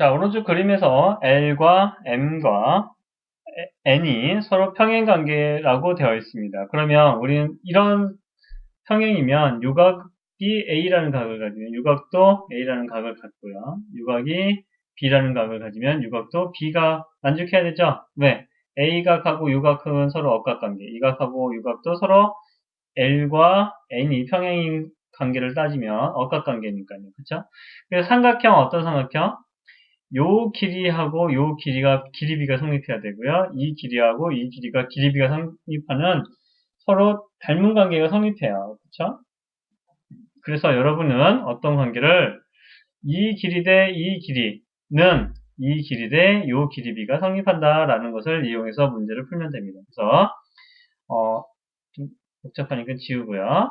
자, 오른쪽 그림에서 L과 M과 N이 서로 평행 관계라고 되어 있습니다. 그러면 우리는 이런 평행이면 유각이 A라는 각을 가지면 유각도 A라는 각을 갖고요. 유각이 B라는 각을 가지면 유각도 B가 만족해야 되죠? 왜? A각하고 유각은 서로 억각관계, 이 각하고 유각도 서로 L과 N이 평행 관계를 따지면 억각관계니까요. 그쵸? 그래서 삼각형 어떤 삼각형? 요 길이하고 요 길이가 길이비가 성립해야 되고요. 이 길이하고 이 길이가 길이비가 성립하는 서로 닮은 관계가 성립해요. 그렇죠? 그래서 여러분은 어떤 관계를 이 길이 대 이 길이는 이 길이 대 요 길이비가 성립한다라는 것을 이용해서 문제를 풀면 됩니다. 그래서 어, 좀 복잡하니까 지우고요.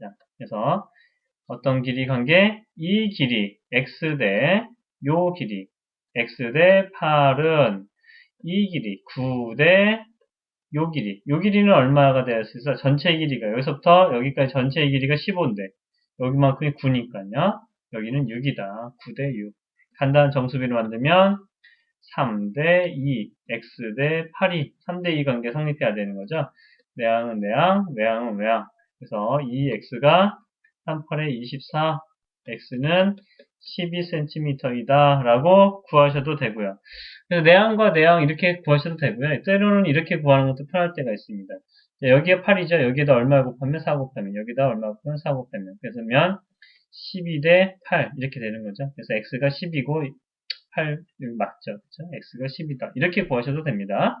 자, 그래서 어떤 길이 관계? 이 길이 x 대 요 길이 x 대 8은 이 길이 9 대 요 길이 요 길이는 얼마가 되었을까? 전체 길이가 여기서부터 여기까지 전체 길이가 15인데 여기만큼이 9니까요. 여기는 6이다. 9 대 6. 간단한 정수비를 만들면 3 대 2, x 대 8이 3 대 2 관계 성립해야 되는 거죠. 내항은 내항, 외항은 외항. 그래서 이 x가 3, 8에 24, x는 12cm이다 라고 구하셔도 되고요. 그래서 내항과 내항 이렇게 구하셔도 되고요. 때로는 이렇게 구하는 것도 편할 때가 있습니다. 자, 여기에 8이죠. 여기에다 얼마 곱하면 4 곱하면 여기다 얼마 곱하면 4 곱하면 그래서 면 12 대 8 이렇게 되는 거죠. 그래서 x가 10이고 8 맞죠. 그렇죠? x가 10이다. 이렇게 구하셔도 됩니다.